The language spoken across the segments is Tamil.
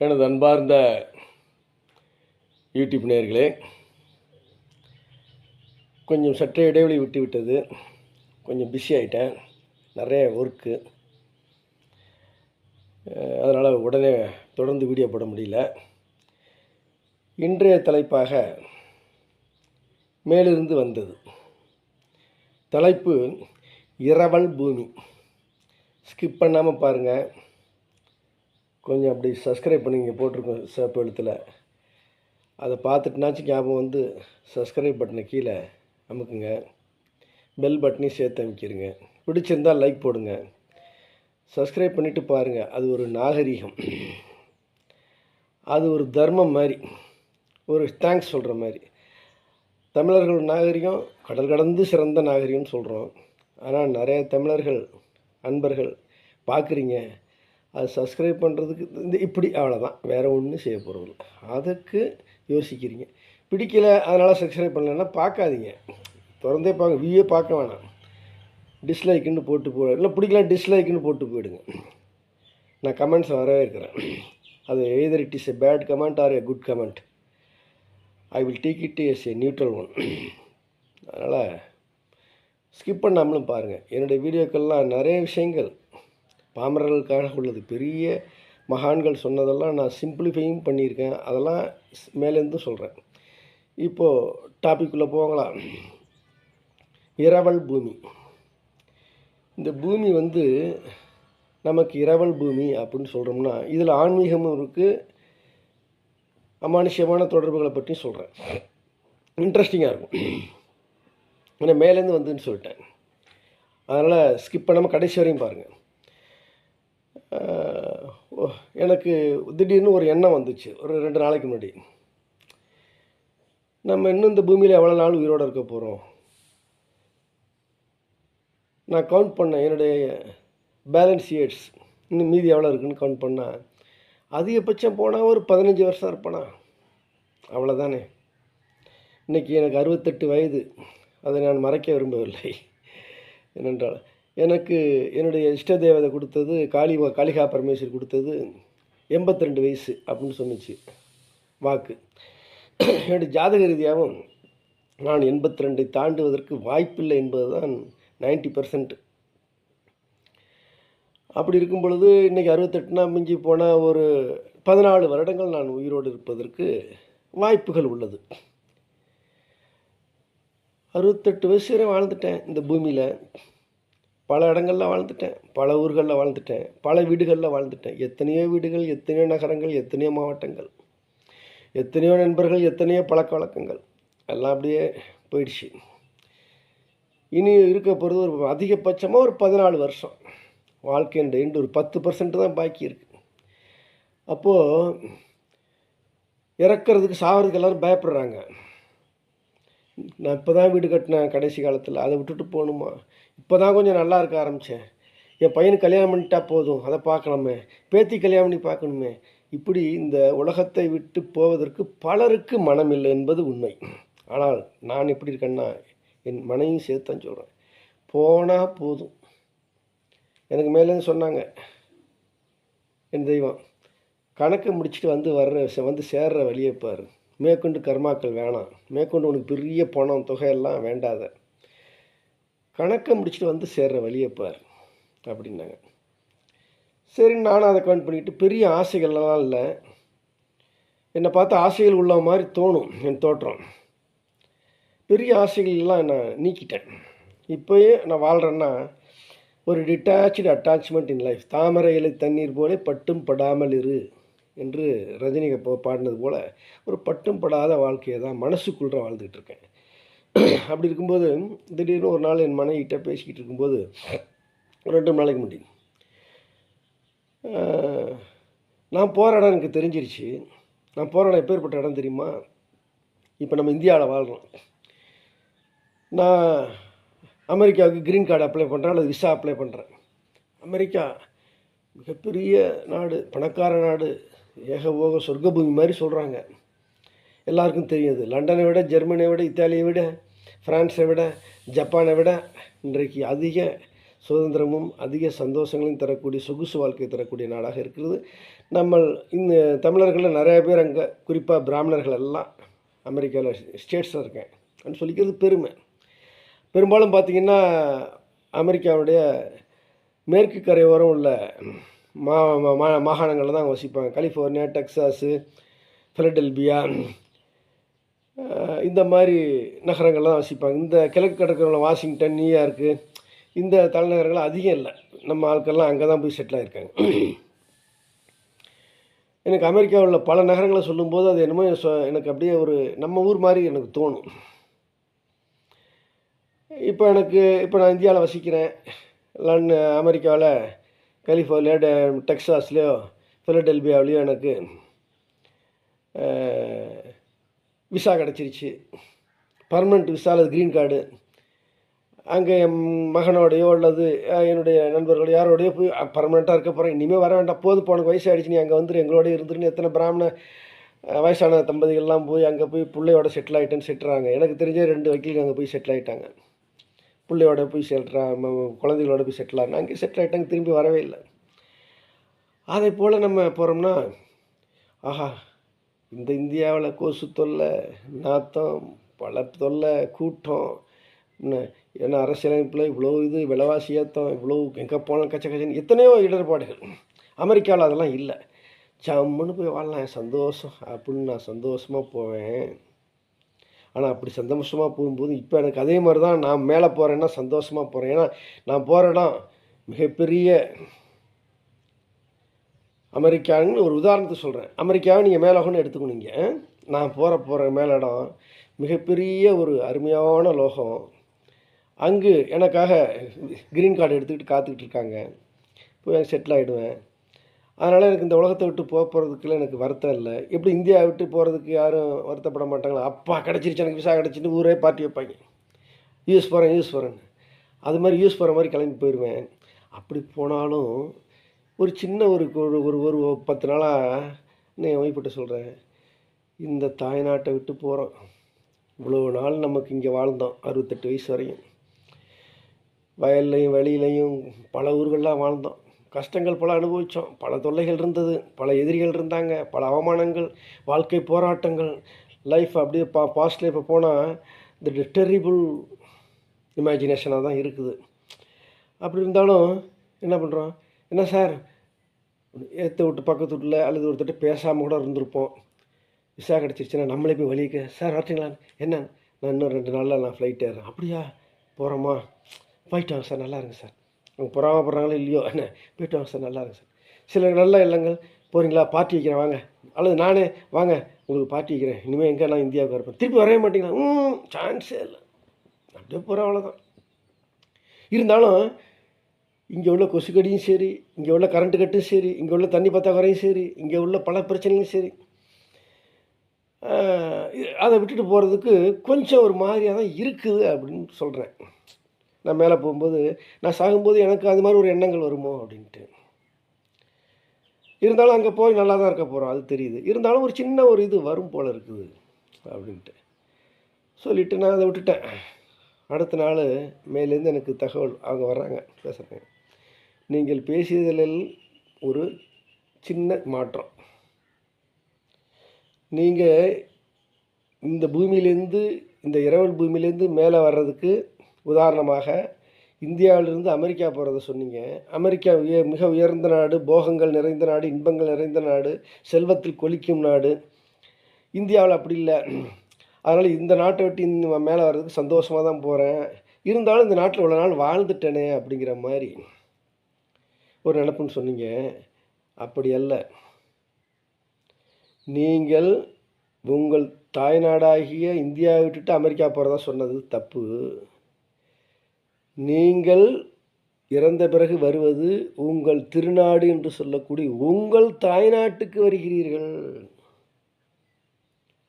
எனது அன்பார்ந்த யூடியூப் நேர்களே கொஞ்சம் சற்றே இடைவெளி விட்டு விட்டது கொஞ்சம் பிஸி ஆகிட்டேன் நிறைய ஒர்க்கு அதனால் உடனே தொடர்ந்து வீடியோ போட முடியல. இன்றைய தலைப்பாக மேலிருந்து வந்தது. தலைப்பு இரவல் பூமி. ஸ்கிப் பண்ணாமல் பாருங்கள் கொஞ்சம் அப்படி சப்ஸ்கிரைப் பண்ணி இங்கே போட்டிருக்கோம் சிவப்பு எழுத்தில். அதை பார்த்துட்டுனாச்சும் ஞாபகம் வந்து சப்ஸ்கிரைப் பட்டனை கீழே அமுக்குங்க. பெல் பட்டனையும் சேர்த்து அமைக்கிடுங்க பிடிச்சிருந்தால் லைக் போடுங்க. சப்ஸ்கிரைப் பண்ணிவிட்டு பாருங்கள் அது ஒரு நாகரிகம். அது ஒரு தர்மம் மாதிரி. ஒரு தேங்க்ஸ் சொல்கிற மாதிரி. தமிழர்கள் நாகரிகம் கடல் கடந்து சிறந்த நாகரிகம்னு சொல்கிறோம் ஆனால் நிறைய தமிழர்கள் அன்பர்கள் பார்க்குறீங்க. அது சப்ஸ்கிரைப் பண்ணுறதுக்கு இந்த இப்படி அவ்வளோதான் வேறு ஒன்றும் செய்ய போகிறதில்ல அதுக்கு யோசிக்கிறீங்க. பிடிக்கல அதனால் சப்ஸ்கிரைப் பண்ணலன்னா பார்க்காதீங்க. திறந்தே பார்க்க வியூவே பார்க்க வேணாம். டிஸ்லைக்குன்னு போட்டு போ இல்லை பிடிக்கலாம் டிஸ்லைக்குன்னு போட்டு போயிடுங்க. நான் கமெண்ட்ஸ் வரவே இருக்கிறேன். அது either it is a bad comment or a good comment I will take it as a neutral one அதனால் ஸ்கிப் பண்ணாமலும் பாருங்கள் என்னுடைய வீடியோக்கள்லாம் நிறைய விஷயங்கள் பாமரர்களுக்காக உள்ளது. பெரிய மகான்கள் சொன்னதெல்லாம் நான் சிம்பிளிஃபையும் பண்ணியிருக்கேன். அதெல்லாம் ஸ்- மேலேருந்து சொல்கிறேன் இப்போது டாபிக்குள்ளே போகலாம் இரவல் பூமி. இந்த பூமி வந்து நமக்கு இரவல் பூமி அப்படின்னு சொல்கிறோம்னா இதில் ஆன்மீகமும் இருக்குது அமானுஷ்யமான தொடர்புகளை பற்றி சொல்கிறேன் இன்ட்ரெஸ்டிங்காக இருக்கும். ஏன்னா மேலேருந்து வந்துன்னு சொல்லிட்டேன். அதனால் ஸ்கிப் பண்ணாமல் கடைசி வரையும் பாருங்கள் எனக்கு திடீர்னு ஒரு எண்ணம் வந்துச்சு. ஒரு ரெண்டு நாளைக்கு முன்னாடி. நம்ம இன்னும் இந்த பூமியில் எவ்வளோ நாள் உயிரோடு இருக்க போகிறோம் நான் கவுண்ட் பண்ணேன் என்னுடைய பேலன்ஸ் இயர்ஸ் இன்னும் மீதி எவ்வளோ இருக்குன்னு கவுண்ட் பண்ணேன் அதிகபட்சம் போனால் ஒரு பதினஞ்சு வருஷம் இருப்பேனா? அவ்வளோதானே இன்றைக்கி எனக்கு அறுபத்தெட்டு வயது. அதை நான் மறைக்க விரும்பவில்லை. ஏனென்றால் எனக்கு என்னுடைய இஷ்ட தேவதை கொடுத்தது காளி காளிகா பரமேஸ்வரி கொடுத்தது எண்பத்தி ரெண்டு வயசு அப்படின்னு சொன்னிச்சு வாக்கு. என்னுடைய ஜாதக ரீதியாகவும் நான் எண்பத்தி ரெண்டை தாண்டுவதற்கு வாய்ப்பில்லை என்பது தான் நைன்டி பர்சன்ட். அப்படி இருக்கும் பொழுது இன்றைக்கி அறுபத்தெட்டுனா மிஞ்சி போனால் ஒரு பதினாலு வருடங்கள் நான் உயிரோடு இருப்பதற்கு வாய்ப்புகள் உள்ளது. அறுபத்தெட்டு வயசு வரை வாழ்ந்துட்டேன் இந்த பூமியில். பல இடங்களில் வாழ்ந்துட்டேன். பல ஊர்களில் வாழ்ந்துட்டேன். பல வீடுகளில் வாழ்ந்துட்டேன். எத்தனையோ வீடுகள் எத்தனையோ நகரங்கள் எத்தனையோ மாவட்டங்கள். எத்தனையோ நண்பர்கள் எத்தனையோ பழக்க வழக்கங்கள். எல்லாம் அப்படியே போயிடுச்சு. இனி இருக்க போகிறது ஒரு அதிகபட்சமாக ஒரு பதினாலு வருஷம். வாழ்க்கைன்ற எண்டு ஒரு பத்து பர்சன்ட் தான் பாக்கி இருக்குது அப்போது இறக்கிறதுக்கு சாகிறதுக்கு எல்லோரும் பயப்படுறாங்க. நான் இப்போ தான் வீடு கட்டினேன் கடைசி காலத்தில். அதை விட்டுட்டு போகணுமா? இப்போ தான் கொஞ்சம் நல்லா இருக்க ஆரம்பித்தேன் என் பையனுக்கு கல்யாணம் பண்ணிட்டா போதும். அதை பார்க்கணுமே. பேத்தி கல்யாணம் பண்ணி பார்க்கணுமே. இப்படி இந்த உலகத்தை விட்டு போவதற்கு பலருக்கு மனம் இல்லை என்பது உண்மை. ஆனால் நான் எப்படி இருக்கேன்னா என் மனையும் சேர்த்து தான் சொல்கிறேன் போனால் போதும். எனக்கு மேலேருந்து சொன்னாங்க என் தெய்வம் கணக்கு முடிச்சுட்டு வந்து வர்ற வந்து சேர்ற வழியை பாரு. மேற்கொண்டு கர்மாக்கள் வேணாம். மேற்கொண்டு உனக்கு பெரிய பணம் தொகையெல்லாம் வேண்டாத. கணக்கை முடிச்சுட்டு வந்து சேர்ற வழியை பார் அப்படின்னாங்க. சரி நானும் அதை கவுண்ட் பண்ணிக்கிட்டு பெரிய ஆசைகள்லாம் இல்லை. என்னை பார்த்து ஆசைகள் உள்ள மாதிரி தோணும் என் தோற்றம். பெரிய ஆசைகள்லாம் நான் நீக்கிட்டேன். இப்போயே நான் வாழ்கிறேன்னா ஒரு டிட்டாச்சு அட்டாச்மெண்ட் இன் லைஃப் தாமரை இலை தண்ணீர் போல பட்டும் படாமல் இரு. என்று ரஜினி இப்போ பாடினது போல் ஒரு பட்டும் படாத வாழ்க்கையை தான் மனசுக்குள்ளே வாழ்ந்துக்கிட்டு இருக்கேன். அப்படி இருக்கும்போது திடீர்னு ஒரு நாள் என் மனைவிட்ட பேசிக்கிட்டு இருக்கும்போது ரெண்டு நாளைக்கு முன்னாடி நான் போகிற இடம் எனக்கு தெரிஞ்சிருச்சு. நான் போகிற இடம் எப்பேற்பட்ட இடம் தெரியுமா? இப்போ நம்ம இந்தியாவில் வாழ்கிறோம் நான் அமெரிக்காவுக்கு க்ரீன் கார்டு அப்ளை பண்ணுறேன் அல்லது விசா அப்ளை பண்ணுறேன் அமெரிக்கா மிகப்பெரிய நாடு பணக்கார நாடு. ஏக ஓக சொர்க்கபூமி மாதிரி சொல்கிறாங்க எல்லாருக்கும் தெரியுது லண்டனை விட ஜெர்மனியை விட இத்தாலியை விட ஃப்ரான்ஸை விட ஜப்பானை விட இன்றைக்கு அதிக சுதந்திரமும் அதிக சந்தோஷங்களையும் தரக்கூடிய சொகுசு வாழ்க்கை தரக்கூடிய நாடாக இருக்கிறது. நம்ம இந்த தமிழர்களில் நிறைய பேர் அங்கே குறிப்பாக பிராமணர்கள் எல்லாம் அமெரிக்காவில் ஸ்டேட்ஸில் இருக்கேன். அப்படின்னு சொல்லிக்கிறது பெருமை. பெரும்பாலும் பார்த்திங்கன்னா அமெரிக்காவுடைய மேற்கு கரையோரம் உள்ள மா மா மாகாணங்களில் தான் வசிப்பாங்க. கலிஃபோர்னியா டெக்ஸாஸு ஃபிலடெல்பியா இந்த மாதிரி நகரங்கள்லாம் தான் வசிப்பாங்க. இந்த கிழக்கு கடற்கரையில் வாஷிங்டன் நியூயார்க்கு இந்த தலைநகரங்கள் அதிகம் இல்லை. நம்ம ஆட்கள்லாம் அங்கே தான் போய் செட்டில் ஆகிருக்காங்க எனக்கு அமெரிக்காவில் உள்ள பல நகரங்களை சொல்லும்போது அது என்னமோ எனக்கு அப்படியே ஒரு நம்ம ஊர் மாதிரி எனக்கு தோணும். இப்போ எனக்கு இப்போ நான் இந்தியாவில் வசிக்கிறேன். லண்டன் அமெரிக்காவில் கலிஃபோர்னியா டெக்ஸாஸ்லேயோ டெக்சாஸ்லேயோ எனக்கு விசா கிடச்சிருச்சு. பர்மனெண்ட் விசா அல்லது க்ரீன் கார்டு அங்கே என் மகனோடையோ அல்லது என்னுடைய நண்பர்களோ யாரோடையோ போய் பர்மனெண்ட்டாக இருக்க போகிறேன் இனிமேல் வர வேண்டாம். போது போனக்கு வயசாகிடுச்சு நீ அங்கே வந்துரு. எங்களோட இருந்துருன்னு எத்தனை பிராமண வயசான தம்பதிகள்லாம் போய் அங்கே போய் பிள்ளையோட செட்டில் ஆகிட்டேன்னு செட்டுறாங்க எனக்கு தெரிஞ்ச ரெண்டு வக்கீலுங்க அங்கே போய் செட்டில் ஆகிட்டாங்க பிள்ளையோட போய் செட்டுறா குழந்தைகளோட போய் செட்டில் ஆகணும் அங்கே செட்டில் ஆகிட்டாங்க திரும்பி வரவே இல்லை. அதே போல் நம்ம போகிறோம்னா ஆஹா இந்த இந்தியாவில் கொசு தொல்லை நாத்தம் பல தொல்லை கூட்டம் என்ன ஏன்னா அரசியலமைப்பில் இவ்வளோ இது விலைவாசி ஏற்றம் இவ்வளோ எங்கே போனால் கச்ச கச்சன்னு எத்தனையோ இடர்பாடுகள். அமெரிக்காவில் அதெல்லாம் இல்லை. ஜம்முன்னு போய் வாழலாம் சந்தோஷம் அப்படின்னு நான் சந்தோஷமாக போவேன். ஆனால் அப்படி சந்தோஷமாக போகும்போது இப்போ எனக்கு அதே மாதிரி தான் நான் மேலே போகிறேன்னா சந்தோஷமாக போகிறேன் ஏன்னா நான் போகிற இடம் மிகப்பெரிய அமெரிக்கான்னு ஒரு உதாரணத்துக்கு சொல்கிறேன் அமெரிக்காவை நீங்கள் மேலோகம்னு எடுத்துக்கணுங்க நான் போகிற போகிற மேலே இடம் மிகப்பெரிய ஒரு அருமையான லோகம். அங்கு எனக்காக க்ரீன் கார்டு எடுத்துக்கிட்டு காத்துக்கிட்டு இருக்காங்க. போய் செட்டில் ஆகிடுவேன் அதனால் எனக்கு இந்த உலகத்தை விட்டு போக போகிறதுக்குலாம் எனக்கு வருத்தம் இல்லை. எப்படி இந்தியா விட்டு போகிறதுக்கு யாரும் வருத்தப்பட மாட்டாங்களா? அப்பா கிடச்சிருச்சு எனக்கு விசா கிடச்சிட்டு ஊரே பார்ட்டி வைப்பாங்க. யூஸ் போகிறேன் யூஸ் போகிறேன் அது மாதிரி யூஸ் போகிற மாதிரி கிளம்பி போயிடுவேன் அப்படி போனாலும் ஒரு சின்ன ஒரு ஒரு ஒரு பத்து நாளாக நான் என் ஒய்ஃபிட்ட சொல்கிறேன் இந்த தாய்நாட்டை விட்டு போகிறோம் இவ்வளோ நாள் நமக்கு இங்கே வாழ்ந்தோம் அறுபத்தெட்டு வயசு வரையும். வயல்லையும் வெளியிலையும் பல ஊர்கள்லாம் வாழ்ந்தோம். கஷ்டங்கள் பல அனுபவித்தோம் பல தொல்லைகள் இருந்தது. பல எதிரிகள் இருந்தாங்க. பல அவமானங்கள் வாழ்க்கை போராட்டங்கள் லைஃப் அப்படியே பா பாஸ்ட் லைஃப்பை போனால் இந்த டெரிபிள் இமேஜினேஷனாக தான் இருக்குது. அப்படி இருந்தாலும் என்ன பண்ணுறோம் என்ன சார்? ஏற்ற விட்டு பக்கத்து வீட்டில் அல்லது ஒருத்தர் பேசாமல் கூட இருந்திருப்போம். விசா கிடச்சிருச்சுன்னா நம்மளே போய் வழிக்க சார் வரட்டிங்களா? என்ன? நான் இன்னும் ரெண்டு நாளில் நான் ஃப்ளைட் ஏறேன். அப்படியா? போகிறோமா போயிட்டோம் சார். நல்லா இருங்க சார். அவங்க பொறாம போடுறாங்களோ இல்லையோ? என்ன? போயிட்டு வாங்க சார் நல்லா இருக்கும் சார். சில நல்ல இல்லங்கள் போகிறீங்களா பார்ட்டி வைக்கிறேன் வாங்க. அல்லது நானே வாங்க உங்களுக்கு பார்ட்டி வைக்கிறேன். இனிமேல் எங்கே நான் இந்தியாவுக்கு வரப்பேன் திருப்பி வரவே மாட்டீங்களா? ம் சான்ஸே இல்லை. அப்படியே போகிறேன் அவ்வளோதான் இருந்தாலும் இங்கே உள்ள கொசுக்கடியும் சரி இங்கே உள்ள கரண்ட்டு கட்டும் சரி இங்கே உள்ள தண்ணி பற்றாக்குறையும் சரி இங்கே உள்ள பல பிரச்சனையும் சரி அதை விட்டுட்டு போகிறதுக்கு கொஞ்சம் ஒரு மாதிரியாக தான் இருக்குது அப்படின்னு சொல்கிறேன் நான் மேலே போகும்போது நான் சாகும்போது எனக்கு அது மாதிரி ஒரு எண்ணங்கள் வருமோ அப்படின்ட்டு. இருந்தாலும் அங்கே போய் நல்லா தான் இருக்க போகிறோம் அது தெரியுது. இருந்தாலும் ஒரு சின்ன ஒரு இது வரும் போல் இருக்குது அப்படின்ட்டு. சொல்லிவிட்டு நான் அதை விட்டுட்டேன். அடுத்த நாள் மேலேருந்து எனக்கு தகவல் அவங்க வர்றாங்க பேசுகிறாங்க நீங்கள் பேசியதில் ஒரு சின்ன மாற்றம். நீங்கள் இந்த பூமியிலேருந்து இந்த இரவல் பூமியிலேருந்து மேலே வர்றதுக்கு உதாரணமாக இந்தியாவிலிருந்து அமெரிக்கா போகிறத சொன்னீங்க. அமெரிக்கா உய மிக உயர்ந்த நாடு போகங்கள் நிறைந்த நாடு இன்பங்கள் நிறைந்த நாடு செல்வத்தில் கொளிக்கும் நாடு. இந்தியாவில் அப்படி இல்லை. அதனால் இந்த நாட்டை விட்டு இந்த மேலே வர்றதுக்கு சந்தோஷமாக தான் போகிறேன் இருந்தாலும் இந்த நாட்டில் இவ்வளோ நாள் வாழ்ந்துட்டேனே அப்படிங்கிற மாதிரி ஒரு நினப்புன்னு சொன்னீங்க. அப்படி அல்ல. நீங்கள் உங்கள் தாய்நாடாகிய இந்தியாவை விட்டுட்டு அமெரிக்கா போகிறதா சொன்னது தப்பு. நீங்கள் இறந்த பிறகு வருவது உங்கள் திருநாடு என்று சொல்லக்கூடிய உங்கள் தாய்நாட்டுக்கு வருகிறீர்கள்.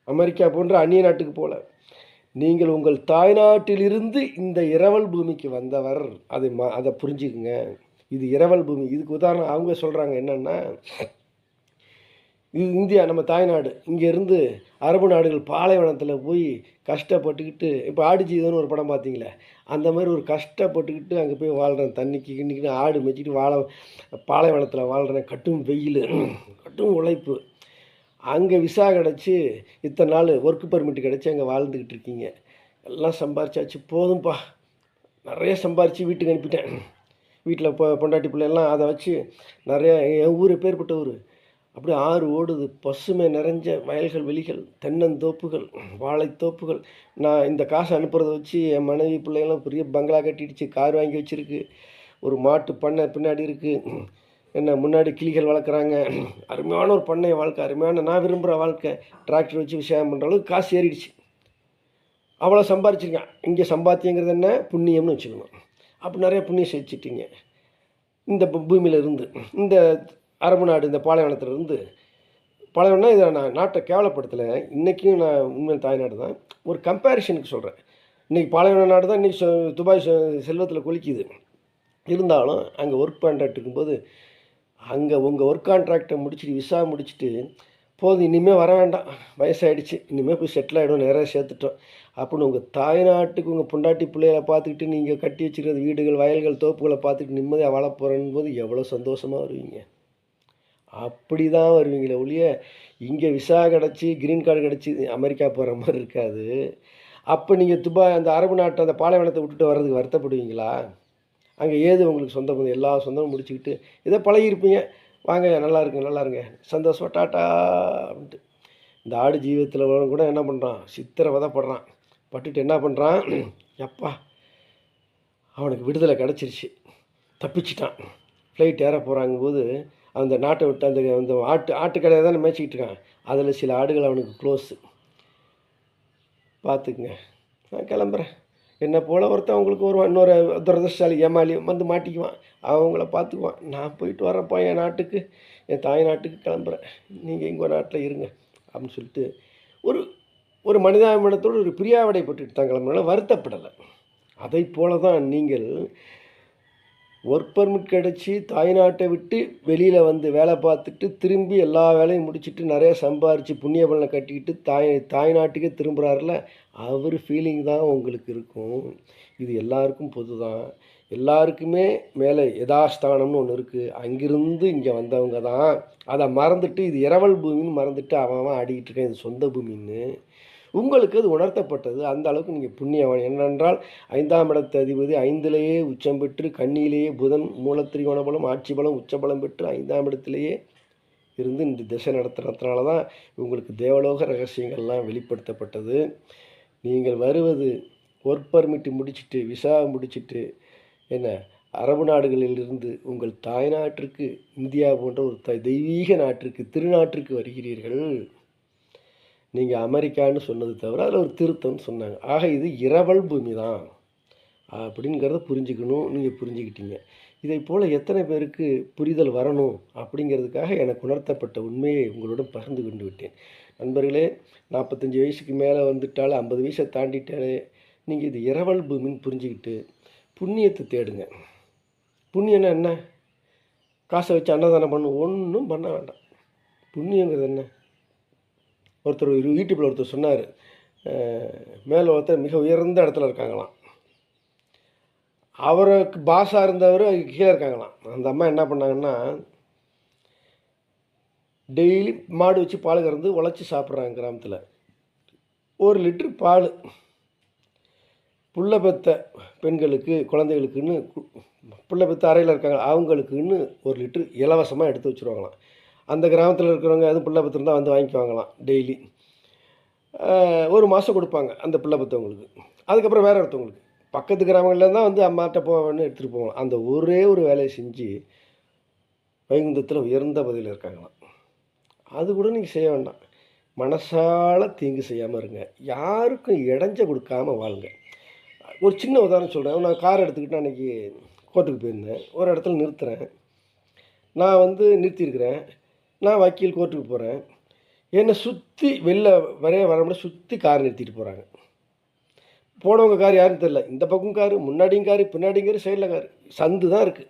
அமெரிக்கா போன்ற அந்நிய நாட்டுக்கு போல. நீங்கள் உங்கள் தாய்நாட்டிலிருந்து இந்த இரவல் பூமிக்கு வந்தவர். அதை ம அதை புரிஞ்சுக்குங்க. இது இரவல் பூமி. இதுக்கு உதாரணம் அவங்க சொல்கிறாங்க என்னென்னா இது இந்தியா நம்ம தாய்நாடு. இங்கேருந்து அரபு நாடுகள் பாலைவனத்தில் போய் கஷ்டப்பட்டுக்கிட்டு இப்போ ஆடுஜீதன்னு ஒரு படம் பார்த்தீங்களே அந்த மாதிரி ஒரு கஷ்டப்பட்டுக்கிட்டு அங்கே போய் வாழ்கிறேன். தண்ணிக்கு கிண்ணிக்கிட்டு ஆடு மேய்ச்சிட்டு வாழ பாலைவனத்தில் வாழ்கிறேன். கட்டும் வெயில் கட்டும் உழைப்பு. அங்கே விசா கிடச்சி இத்தனை நாள் ஒர்க் பர்மிட் கிடச்சி அங்கே வாழ்ந்துக்கிட்டு இருக்கீங்க. எல்லாம் சம்பாரிச்சாச்சு. போதும்ப்பா நிறைய சம்பாரித்து வீட்டுக்கு அனுப்பிட்டேன். வீட்டில் பொ பொண்டாட்டி பிள்ளைலாம் அதை வச்சு நிறையா என் ஊர் பேர்பட்ட ஊர். அப்படியே ஆறு ஓடுது. பசுமை நிறைஞ்ச வயல்கள் வெளிகள் தென்னந்தோப்புகள் வாழைத்தோப்புகள். நான் இந்த காசை அனுப்புகிறத வச்சு என் மனைவி பிள்ளைங்களாம் பெரிய பங்களா கட்டிடுச்சு. கார் வாங்கி வச்சுருக்கு. ஒரு மாட்டு பண்ணை பின்னாடி இருக்குது என்ன முன்னாடி கிளிகள் வளர்க்குறாங்க. அருமையான ஒரு பண்ணை வாழ்க்கை அருமையான நான் விரும்புகிற வாழ்க்கை. டிராக்டர் வச்சு விவசாயம் பண்ணுற அளவுக்கு காசு ஏறிடுச்சு. அவ்வளோ சம்பாரிச்சிருக்கேன். இங்கே சம்பாத்தியங்கிறது என்ன? புண்ணியம்னு வச்சுக்கணும். அப்போ நிறைய புண்ணியம் சேர்த்துட்டீங்க இந்த பூமியில் இருந்து. இந்த அரபு நாடு இந்த பாலைவனத்திலிருந்து பாலைவனம்னா இதை நான் நாட்டை கேவலப்படுத்தலை. இன்றைக்கும் நான் உண்மையான தாய்நாடு தான். ஒரு கம்பேரிஷனுக்கு சொல்கிறேன் இன்றைக்கி பாலைவன நாடு தான் இன்றைக்கி துபாய் செல்வத்தில் குளிக்குது. இருந்தாலும் அங்கே ஒர்க் கான்ட்ராக்ட் இருக்கும்போது அங்கே உங்கள் ஒர்க் கான்ட்ராக்டை முடிச்சுட்டு விசா முடிச்சுட்டு போதும் இனிமேல் வர வேண்டாம். வயசாகிடுச்சு இனிமேல் போய் செட்டில் ஆகிடும் நிறைய சேர்த்துட்டோம். அப்படின்னு உங்கள் தாய்நாட்டுக்கு உங்கள் பொண்டாட்டி பிள்ளைகளை பார்த்துக்கிட்டு நீங்கள் கட்டி வச்சுருக்கிறது வீடுகள் வயல்கள் தோப்புகளை பார்த்துக்கிட்டு நிம்மதியாக வாழ போகிறேன்னு போது எவ்வளோ சந்தோஷமாக வருவீங்க. அப்படி தான் வருவீங்களே ஒழிய இங்கே விசா கிடச்சி க்ரீன் கார்டு கிடச்சி அமெரிக்கா போகிற மாதிரி இருக்காது. அப்போ நீங்கள் துபாய் அந்த அரபு நாட்டை அந்த பாலைவனத்தை விட்டுட்டு வர்றதுக்கு வருத்தப்படுவீங்களா? அங்கே ஏது உங்களுக்கு சொந்த பந்தம்? எல்லா சொந்தமும் முடிச்சுக்கிட்டு இதை பழகியிருப்பீங்க. வாங்க நல்லா இருங்க நல்லா இருங்க. சந்தோஷமா டாட்டா அப்படின்ட்டு. இந்த ஆடு ஜீவத்தில் கூட என்ன பண்ணுறான் சித்திரை வதப்படுறான். பட்டுட்டு என்ன பண்ணுறான் எப்பா அவனுக்கு விடுதலை கிடச்சிருச்சு. தப்பிச்சிட்டான். ஃப்ளைட் ஏற போகிறாங்க போது அந்த நாட்டை விட்டு அந்த அந்த ஆட்டு ஆட்டுக்கடையை தானே மேய்ச்சிக்கிட்டு இருக்கான் அதில் சில ஆடுகள் அவனுக்கு க்ளோஸு பார்த்துக்குங்க. நான் கிளம்புறேன். என்னை போல் ஒருத்தன் அவங்களுக்கு வருவான். இன்னொரு துரதிருஷ்டாலி ஏமாளி வந்து மாட்டிக்குவான். அவங்கள பார்த்துக்குவான். நான் போயிட்டு வரப்போ என் நாட்டுக்கு என் தாய் நாட்டுக்கு கிளம்புறேன். நீங்கள் எங்கள் நாட்டில் இருங்க. அப்படின்னு சொல்லிட்டு ஒரு ஒரு மனிதாபிமானத்தோடு ஒரு பிரியாவிடைப்பட்டுட்டு தான் கிளம்புனால வருத்தப்படலை. அதை போல தான் நீங்கள் ஒர்க் பர்மிட் கிடச்சி தாய்நாட்டை விட்டு வெளியில் வந்து வேலை பார்த்துட்டு திரும்பி எல்லா வேலையும் முடிச்சிட்டு நிறைய சம்பாரித்து புண்ணிய பலனை கட்டிக்கிட்டு தாய் தாய்நாட்டுக்கே திரும்புகிறாருல அவர் ஃபீலிங் தான் உங்களுக்கு இருக்கும். இது எல்லாருக்கும் பொது தான் எல்லாருக்குமே மேலே யதாஸ்தானம்னு ஒன்று இருக்குது அங்கிருந்து இங்கே வந்தவங்க தான் அதை மறந்துட்டு இது இரவல் பூமின்னு மறந்துட்டு அவன் அவன் ஆடிக்கிட்டு இருக்கான். இது சொந்த பூமின்னு. உங்களுக்கு அது உணர்த்தப்பட்டது. அந்த அளவுக்கு நீங்கள் புண்ணியவன். என்னென்றால் ஐந்தாம் இடத்து அதிபதி ஐந்திலேயே உச்சம் பெற்று கண்ணியிலேயே புதன் மூலத்திரிகோண பலம் ஆட்சி பலம் உச்சபலம் பெற்று ஐந்தாம் இடத்திலேயே இருந்து இந்த திசை நடத்துறதுனால தான் உங்களுக்கு தேவலோக ரகசியங்கள்லாம் வெளிப்படுத்தப்பட்டது. நீங்கள் வருவது ஒர்க் பர்மிட் முடிச்சிட்டு விசா முடிச்சிட்டு என்ன அரபு நாடுகளிலிருந்து உங்கள் தாய்நாட்டிற்கு இந்தியா போன்ற ஒரு த தெய்வீக நாட்டிற்கு திருநாட்டிற்கு வருகிறீர்கள். நீங்கள் அமெரிக்கான்னு சொன்னது தவிர அதில் ஒரு திருத்தம்னு சொன்னாங்க. ஆக இது இரவல் பூமி தான் அப்படிங்கிறத புரிஞ்சுக்கணும் நீங்கள் புரிஞ்சுக்கிட்டீங்க. இதை போல் எத்தனை பேருக்கு புரிதல் வரணும் அப்படிங்கிறதுக்காக எனக்கு உணர்த்தப்பட்ட உண்மையை உங்களுடன் பகிர்ந்து கொண்டு விட்டேன். நண்பர்களே நாற்பத்தஞ்சு வயசுக்கு மேலே வந்துட்டாலே ஐம்பது வயசை தாண்டிட்டாலே நீங்கள் இது இரவல் பூமின்னு புரிஞ்சுக்கிட்டு புண்ணியத்தை தேடுங்க. புண்ணியம்னா என்ன? காசை வச்சு அன்னதானம் பண்ண ஒன்றும் பண்ண வேண்டாம். புண்ணியங்கிறது என்ன? ஒருத்தர் யூடியூப்பில் ஒருத்தர் சொன்னார் மேலே ஒருத்தர் மிக உயர்ந்த இடத்துல இருக்காங்களாம். அவருக்கு பாஸாக இருந்தவர் கீழே இருக்காங்களாம். அந்த அம்மா என்ன பண்ணாங்கன்னா டெய்லி மாடு வச்சு பால் கறந்து உழைச்சி சாப்பிட்றாங்க கிராமத்தில். ஒரு லிட்ரு பால் புள்ள பெத்த பெண்களுக்கு குழந்தைகளுக்குன்னு கு- புள்ள பெத்த அறையில் இருக்காங்க அவங்களுக்குன்னு ஒரு லிட்ரு இலவசமாக எடுத்து வச்சுருவாங்களாம். அந்த கிராமத்தில் இருக்கிறவங்க அது பிள்ளை பத்திரம் வந்து வாங்கிக்குவாங்களாம் டெய்லி ஒரு மாதம் கொடுப்பாங்க அந்த பிள்ளை பத்தவங்களுக்கு. அதுக்கப்புறம் வேறு ஒருத்தவங்களுக்கு. பக்கத்து கிராமங்களில் தான் வந்து அம்மாட்ட போவேன்னு எடுத்துகிட்டு போவாங்க அந்த ஒரே ஒரு வேலையை செஞ்சு வைகுந்தத்தில் உயர்ந்த பதவியில் இருக்காங்களாம். அது கூட நீங்கள் செய்ய வேண்டாம். மனசால் தீங்கு செய்யாமல் இருங்க. யாருக்கும் இடைஞ்ச கொடுக்காம வாழுங்க. ஒரு சின்ன உதாரணம் சொல்கிறேன் நான் கார் எடுத்துக்கிட்டு அன்றைக்கி கோர்ட்டுக்கு போயிருந்தேன். ஒரு இடத்துல நிறுத்துகிறேன் நான் வந்து நிறுத்தியிருக்கிறேன். நான் வக்கீல் கோர்ட்டுக்கு போகிறேன் என்னை சுற்றி வெளில வரைய வர முடியாது சுற்றி கார் நிறுத்திட்டு போகிறாங்க போனவங்க கார் யாருன்னு தெரில இந்த பக்கம் காரு முன்னாடியும் காரு பின்னாடியும் கார் சைடில் கார். சந்து தான் இருக்குது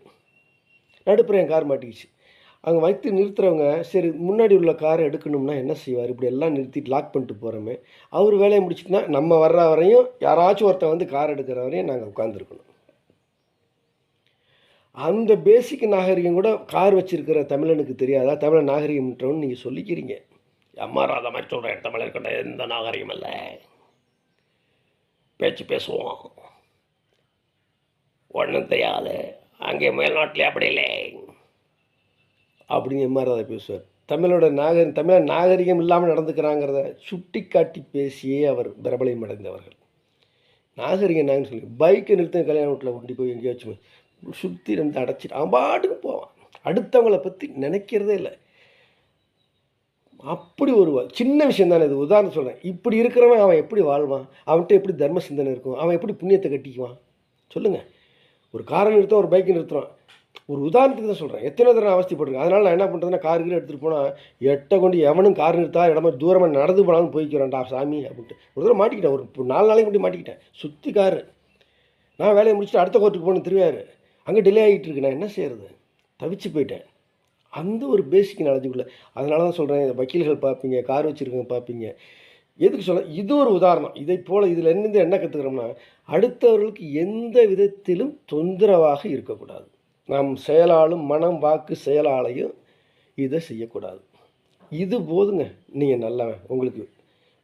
நடுப்புற என் கார் மாட்டிக்கிச்சு. அங்கே வைத்து நிறுத்துறவங்க சரி முன்னாடி உள்ள காரை எடுக்கணும்னா என்ன செய்வார்? இப்படி எல்லாம் நிறுத்திட்டு லாக் பண்ணிட்டு போகிறோமே அவர் வேலையை முடிச்சுட்டுனா நம்ம வர்ற வரையும் யாராச்சும் ஒருத்தன் வந்து கார் எடுக்கிற வரையும் நாங்கள் உட்காந்துருக்கணும் அந்த பேசிக் நாகரிகம் கூட கார் வச்சிருக்கிற தமிழனுக்கு தெரியாதா? தமிழ நாகரிகம்ன்றவன்னு நீங்கள் சொல்லிக்கிறீங்க. அம்மா ராதா மாதிரி சொல்கிறேன் தமிழர்கிட்ட எந்த நாகரிகம் இல்லை. பேச்சு பேசுவோம். ஒன்றும் தெரியாது. அங்கே மேல்நாட்டில் அப்படி இல்லை. அப்படின்னு எம்ஆர் ராதா பேசுவார். தமிழோட நாகரிகம் தமிழ நாகரிகம் இல்லாமல் நடந்துக்கிறாங்கிறத சுட்டி காட்டி பேசியே அவர் பிரபலம் அடைந்தவர்கள் நாகரிகம் நாங்கன்னு சொல்லி பைக்கை நிறுத்த கல்யாண வீட்டில் கொண்டு போய் எங்கேயாச்சும் சுற்றி ரெண்டு அடைச்சிட்டு அவன் பாட்டுக்கு போவான். அடுத்தவங்கள பற்றி நினைக்கிறதே இல்லை. அப்படி ஒரு சின்ன விஷயம் தானே இது. உதாரணம் சொல்கிறேன் இப்படி இருக்கிறவன் அவன் எப்படி வாழ்வான்? அவன்கிட்ட எப்படி தர்ம சிந்தனை இருக்கும்? அவன் எப்படி புண்ணியத்தை கட்டிக்குவான்? சொல்லுங்கள் ஒரு காரை நிறுத்தம் ஒரு பைக்கை நிறுத்துறான் ஒரு உதாரணத்துக்கு தான் சொல்கிறேன் எத்தனை தடவை அவஸ்தைப்பட்டிருக்கேன். அதனால் நான் என்ன பண்ணுறதுன்னா கார் கீழே எடுத்துகிட்டு போனால் எட்டை கொண்டு எவனும் கார் நிறுத்தா இடமா தூரமாக நடந்து போனாலும் போய்க்கிறேன்டா சாமி அப்படின்ட்டு. ஒரு தடவை மாட்டிக்கிட்டேன். ஒரு நாலு நாளைக்கு முன்னாடி மாட்டிக்கிட்டேன். சுற்றி காரு. நான் வேலையை முடிச்சுட்டு அடுத்த கோர்ட்டுக்கு போகணும் திருவையாறு அங்கே டிலே ஆகிட்டு இருக்கு நான் என்ன செய்கிறது தவிச்சு போயிட்டேன். அந்த ஒரு பேசிக் நாலேஜுக்குள்ள அதனால தான் சொல்கிறேன் வக்கீல்கள் பார்ப்பீங்க கார் வச்சுருக்கவங்க பார்ப்பீங்க. எதுக்கு சொல்ல இது ஒரு உதாரணம். இதை போல் இதில் இருந்து என்ன கற்றுக்கிறோம்னா அடுத்தவர்களுக்கு எந்த விதத்திலும் தொந்தரவாக இருக்கக்கூடாது. நாம் செயலாலும் மனம் வாக்கு செயலாலையும் இதை செய்யக்கூடாது. இது போதுங்க. நீங்கள் நல்லவன். உங்களுக்கு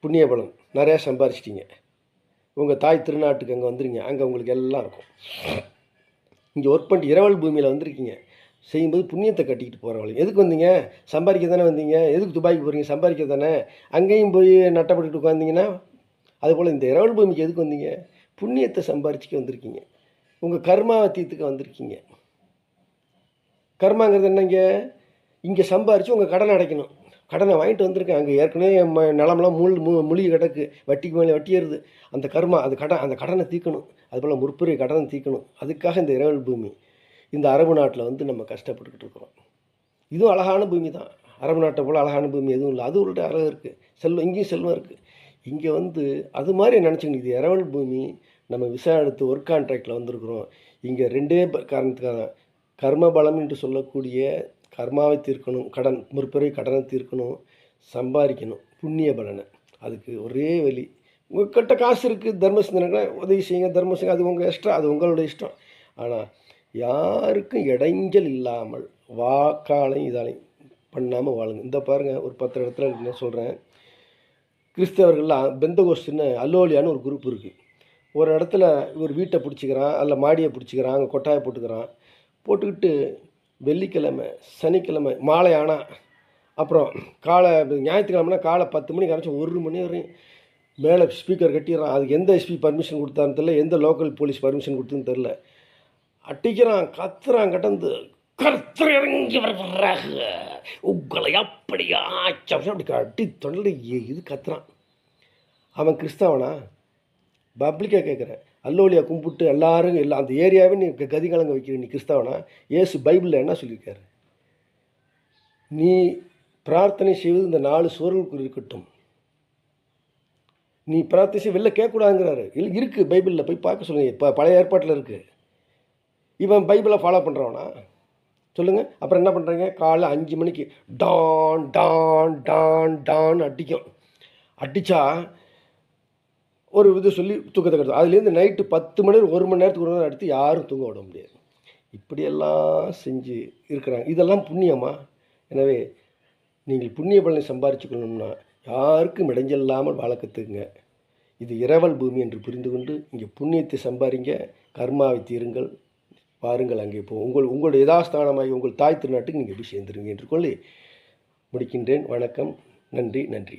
புண்ணிய பலம் நிறையா சம்பாரிச்சிட்டிங்க. உங்கள் தாய் திருநாட்டுக்கு அங்கே வந்துருங்க. அங்கே உங்களுக்கு எல்லாம் இருக்கும். இங்கே ஒர்க் பண்ணிட்டு இரவல் பூமியில் வந்திருக்கீங்க. செய்யும்போது புண்ணியத்தை கட்டிக்கிட்டு போகிறவங்க எதுக்கு வந்தீங்க? சம்பாதிக்க தானே வந்தீங்க? எதுக்கு துபாய்க்கு போகிறீங்க சம்பாதிக்க தானே? அங்கேயும் போய் நட்டப்பட்டுட்டு உட்காந்தீங்கன்னா அதுபோல் இந்த இரவல் பூமிக்கு எதுக்கு வந்தீங்க? புண்ணியத்தை சம்பாரிச்சிக்க வந்திருக்கீங்க. உங்கள் கர்மாவத்தியத்துக்கு வந்திருக்கீங்க. கர்மாங்கிறது என்னங்க? இங்கே சம்பாரித்து உங்கள் கடனை அடைக்கணும். கடனை வாங்கிட்டு வந்திருக்கேன். அங்கே ஏற்கனவே ம நிலமெல்லாம் முள் மூ முழுகி கிடக்கு. வட்டிக்கு மேலே வட்டி ஏறுது. அந்த கர்மா அது கடன் அந்த கடனை தீர்க்கணும் அதுபோல் முற்புரிய கடனை தீர்க்கணும் அதுக்காக இந்த இரவல் பூமி இந்த அரபு நாட்டில் வந்து நம்ம கஷ்டப்பட்டுக்கிட்டு இருக்கிறோம். இதுவும் அழகான பூமி தான். அரபு நாட்டை போல் அழகான பூமி எதுவும் இல்லை. அது ஒரு அழகு இருக்குது செல்வம் இங்கேயும் செல்வம் இருக்குது இங்கே வந்து அது மாதிரி நினச்சிக்கணும். இது இரவல் பூமி. நம்ம விசா எடுத்து ஒர்க் கான்ட்ராக்டில் வந்திருக்கிறோம். இங்கே ரெண்டே காரணத்துக்காக தான் கர்ம பலம் என்று சொல்லக்கூடிய கர்மாவை தீர்க்கணும் கடன் முற்பிறவி கடனை தீர்க்கணும் சம்பாதிக்கணும் புண்ணிய பலனை. அதுக்கு ஒரே வழி உங்கள்கிட்ட காசு இருக்குது தர்ம சிந்தனை உதவி செய்யுங்க தர்ம செய்யுங்க அது உங்கள் இஷ்டம் அது உங்களோட இஷ்டம். ஆனால் யாருக்கும் இடைஞ்சல் இல்லாமல் வாக்காலையும் இதாலையும் பண்ணாமல் வாழுங்க. இந்த பாருங்கள் ஒரு பத்து இடத்துல என்ன சொல்கிறேன் கிறிஸ்தவர்கள்லாம் பெந்தகோஸ்துன்னு அல்லோலியான்னு ஒரு குரூப் இருக்குது ஒரு இடத்துல இவர் வீட்டை பிடிச்சிக்கிறான் அல்ல மாடியை பிடிச்சிக்கிறான் அங்கே கொட்டாயை போட்டுக்கிறான் போட்டுக்கிட்டு வெள்ளிக்கிழமை சனிக்கிழமை மாலை ஆனால் அப்புறம் காலை ஞாயிற்றுக்கிழமைனா காலை பத்து மணிக்கு ஆரம்பிச்சு ஒரு மணி வரையும் மேலே ஸ்பீக்கர் கட்டிடுறான். அதுக்கு எந்த எஸ்பி பர்மிஷன் கொடுத்தான்னு தெரில எந்த லோக்கல் போலீஸ் பர்மிஷன் கொடுத்துன்னு தெரில அட்டிக்கிறான் கத்துறான் கட்டந்து கர்த்தர் இறங்கி வருகிறாக. உங்களை அப்படியா அப்படி அடி தொண்டை இது கத்துறான். அவன் கிறிஸ்தவனா? பப்ளிக்காக கேட்குறேன் அல்லோலியா கும்பிட்டு எல்லாரும் எல்லாம் அந்த ஏரியாவே நீ க- கதி கலங்க வைக்கிற நீ கிறிஸ்தவனா? இயேசு பைபிளில் என்ன சொல்லியிருக்காரு? நீ பிரார்த்தனை செய்வது இந்த நாலு சுவர்களுக்குள் இருக்கட்டும். நீ பிரார்த்தனை செய்ய வெளில கேட்கக்கூடாதுங்கிறாரு. இல்லை இருக்குது பைபிளில் போய் பார்க்க சொல்லுங்க. இப்போ பழைய ஏற்பாட்டில் இருக்குது இவன் பைபிளை ஃபாலோ பண்ணுறவனா சொல்லுங்கள் அப்புறம் என்ன பண்ணுறாங்க காலைல அஞ்சு மணிக்கு டான் டான் டான் டான் அடிக்கும். அடித்தா ஒரு இது சொல்லி தூக்கத்தை கட்டுது அதுலேருந்து நைட்டு பத்து மணி நேரம் ஒரு மணி நேரத்துக்கு ஒரு நேரம் அடுத்து யாரும் தூங்க விட முடியாது. இப்படியெல்லாம் செஞ்சு இருக்கிறாங்க. இதெல்லாம் புண்ணியமா? எனவே நீங்கள் புண்ணிய பலனை சம்பாரிச்சுக்கணும்னா யாருக்கும் இடைஞ்சல்லாமல் வாழ கற்றுக்குங்க இது இரவல் பூமி என்று புரிந்து கொண்டு இங்கே புண்ணியத்தை சம்பாதிங்க கர்மாவை தீருங்கள். பாருங்கள் அங்கே போ. உங்கள் உங்களுடைய யதாஸ்தானமாகி உங்கள் தாய் திருநாட்டுக்கு நீங்கள் போய் சேர்ந்துருங்க என்று கொள்ளி முடிக்கின்றேன். வணக்கம். நன்றி நன்றி.